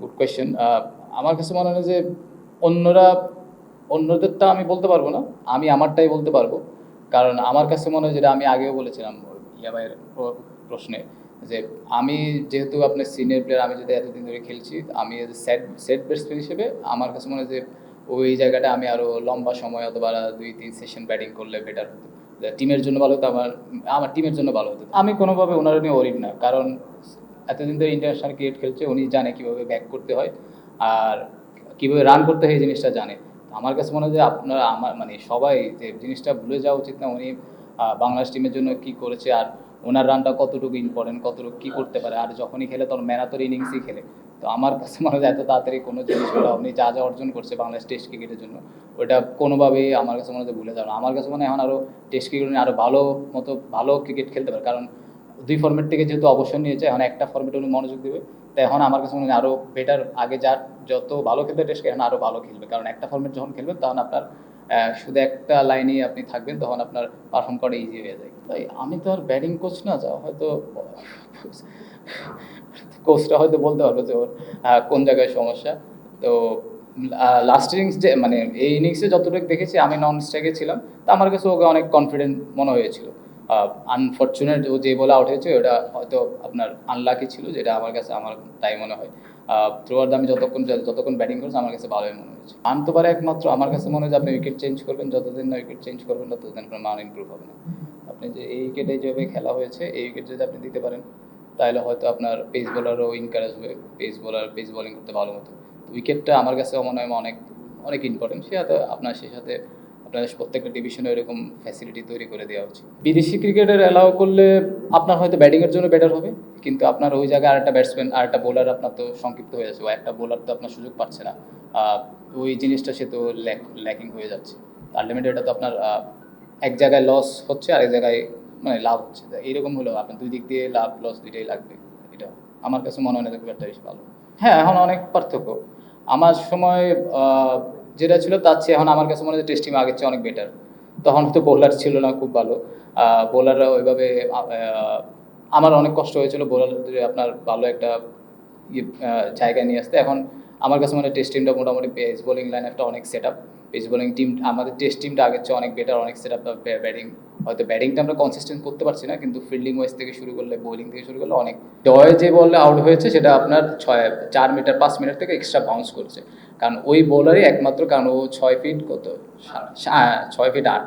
Good question আমার কাছে মনে হয় যে অন্যরা, অন্যদেরটা আমি বলতে পারব না, আমি আমারটাই বলতে পারব। কারণ আমার কাছে মনে হয় যেটা আমি আগেও বলেছিলাম ইয়াবাইয়ের প্র- প্রশ্নে যে আমি যেহেতু আপনার সিনিয়র প্লেয়ার আমি যদি এতদিন ধরে খেলছি, আমি সেট সেট ব্যাটসম্যান হিসেবে আমার কাছে মনে হয় যে ওই জায়গাটা আমি আরও লম্বা সময় অথবা দুই, তিন সেশন ব্যাটিং করলে বেটার হতো। টিমের জন্য ভালো হতো, আমার আমার টিমের জন্য ভালো হতো। আমি কোনোভাবে ওনার নিয়ে ওরিড না, কারণ এতদিন ধরে ইন্টারন্যাশনাল ক্রিকেট খেলছে, উনি জানে কীভাবে ব্যাক করতে হয় আর কীভাবে রান করতে হয় এই জিনিসটা জানে। আমার কাছে মনে হয় যে আপনারা, আমার মানে সবাই যে জিনিসটা ভুলে যাওয়া উচিত না, উনি বাংলাদেশ টিমের জন্য কি করেছে আর ওনার রানটা কতটুকু ইম্পর্টেন্ট কতটুকু কী করতে পারে। আর যখনই খেলে তখন ম্যানাতর ইনিংসই খেলে। তো আমার কাছে মনে হয় এত তাড়াতাড়ি কোনো জিনিসগুলো আপনি যা যা অর্জন করছে বাংলাদেশ টেস্ট ক্রিকেটের জন্য, ওটা কোনোভাবেই আমার কাছে মনে হয় ভুলে যাবে না। আমার কাছে মনে হয় এখন আরও টেস্ট ক্রিকেট আরও ভালো মতো, ভালো ক্রিকেট খেলতে পারে। কারণ দুই ফর্মেট থেকে যেহেতু অবসর নিয়েছে, এখন একটা ফর্মেটে উনি মনোযোগ দেবে। তো এখন আমার কাছে মনে হয় আরও বেটার আগে যার যত ভালো খেলতে টেস্ট এখন আরও ভালো খেলবে। কারণ একটা ফর্মেট যখন খেলবেন তখন আপনার শুধু একটা লাইনেই আপনি থাকবেন, তখন আপনার পারফর্ম করা ইজি হয়ে যায়। তাই আমি তো আর ব্যাটিং কোচ না, যা হয়তো কোচটা হয়তো বলতে পারব যে ওর কোন জায়গায় সমস্যা। তো লাস্ট ইনিংস যে মানে এই ইনিংসে যতটুকু দেখেছি, আমি নন স্ট্রাইকে ছিলাম, তা আমার কাছে ওকে অনেক কনফিডেন্ট মনে হয়েছিল। আনফর্চুনেট ও যে বলে আউট হয়েছে ওটা হয়তো আপনার আনলাকি ছিল, যেটা আমার কাছে, আমার তাই মনে হয়। থ্রু আউট আমি যতক্ষণ যতক্ষণ ব্যাটিং করেছি, আমার কাছে ভালোই মনে হয়েছে। মান তো পারে একমাত্র, আমার কাছে মনে হয় যে আপনি উইকেট চেঞ্জ করবেন, যতদিন না উইকেট চেঞ্জ করবেন, ততদিন আপনার মান ইমপ্রুভ হবে না। আপনি যে এই উইকেটে যেভাবে খেলা হয়েছে, এই উইকেট যদি আপনি দিতে পারেন, তাহলে হয়তো আপনার পেস বোলারও ইনকারেজ হবে পেস বোলার পেস বোলিং করতে ভালো মতো উইকেটটা আমার কাছে মনে হয় অনেক অনেক ইম্পর্টেন্ট সে আপনার সেই সাথে আপনার প্রত্যেকটা ডিভিশনে এরকম ফ্যাসিলিটি তৈরি করে দেওয়া উচিত। বিদেশি ক্রিকেটের অ্যালাউ করলে আপনার হয়তো ব্যাটিংয়ের জন্য বেটার হবে, কিন্তু আপনার ওই জায়গায় আরেকটা ব্যাটসম্যান আর একটা বোলার আপনার তো সংক্ষিপ্ত হয়ে যাচ্ছে ও একটা বোলার তো আপনার সুযোগ পাচ্ছে না। ওই জিনিসটা সে তো ল্যাকিং হয়ে যাচ্ছে। আলটিমেটলি এটা তো আপনার এক জায়গায় লস হচ্ছে আর এক জায়গায় মানে লাভ হচ্ছে। তা এইরকম হলেও আপনার দুই দিক দিয়ে লাভ লস দুইটাই লাগবে। এটা আমার কাছে মনে হয় না খুব একটা বেশি ভালো। হ্যাঁ এখন অনেক পার্থক্য। আমার সময় যেটা ছিল তার চেয়ে এখন আমার কাছে মনে হয় টেস্ট টিম আগের চেয়ে অনেক বেটার তখন হয়তো বোলার ছিল না খুব ভালো। বোলাররা ওইভাবে আমার অনেক কষ্ট হয়েছিল বোলার আপনার ভালো একটা ইয়ে, জায়গায় নিয়ে আসতে। এখন আমার কাছে মনে হয় টেস্ট টিমটা মোটামুটি পেস বোলিং লাইন একটা অনেক set up pace bowling team আমাদের টেস্ট টিমটা আগের চেয়ে অনেক বেটার অনেক সেট আপ ব্যাটিং হয়তো ব্যাটিংটা আমরা কনসিস্টেন্ট করতে পারছি না, কিন্তু ফিল্ডিং ওয়াইজ থেকে শুরু করলে বোলিং থেকে শুরু করলে অনেক জয় যে বলে আউট হয়েছে, সেটা আপনার ছয়, চার মিটার পাঁচ মিটার থেকে এক্সট্রা বাউন্স করছে। কারণ ওই বোলারই একমাত্র, কারণ ও ছয় ফিট কত? সা- ছয় ফিট আট,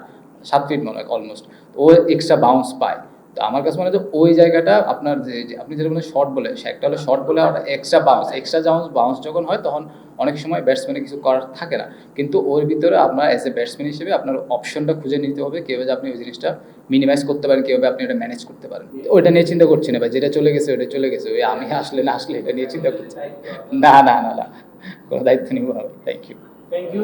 সাত ফিট মনে হয় অলমোস্ট ও এক্সট্রা বাউন্স পায়। তো আমার কাছে মনে হয় ওই জায়গাটা আপনার যে আপনি যেটা বলেন শর্ট বলে একটা হলো শর্ট বলে আর extra bounce extra bounce bounce যখন হয়, তখন অনেক সময় ব্যাটসম্যানের কিছু করার থাকে না। কিন্তু ওর ভিতরে আপনার অ্যাজ এ ব্যাটসম্যান হিসেবে আপনার অপশনটা খুঁজে নিতে হবে কীভাবে আপনি ওই জিনিসটা মিনিমাইজ করতে পারেন কীভাবে আপনি ওটা ম্যানেজ করতে পারেন। ওইটা নিয়ে চিন্তা করছি না ভাই, যেটা চলে গেছে ওটা চলে গেছে, ওই আমি আসলে না আসলে এটা নিয়ে চিন্তা করছি। না না না না, কোনো দায়িত্ব নিব থ্যাংক ইউ থ্যাংক ইউ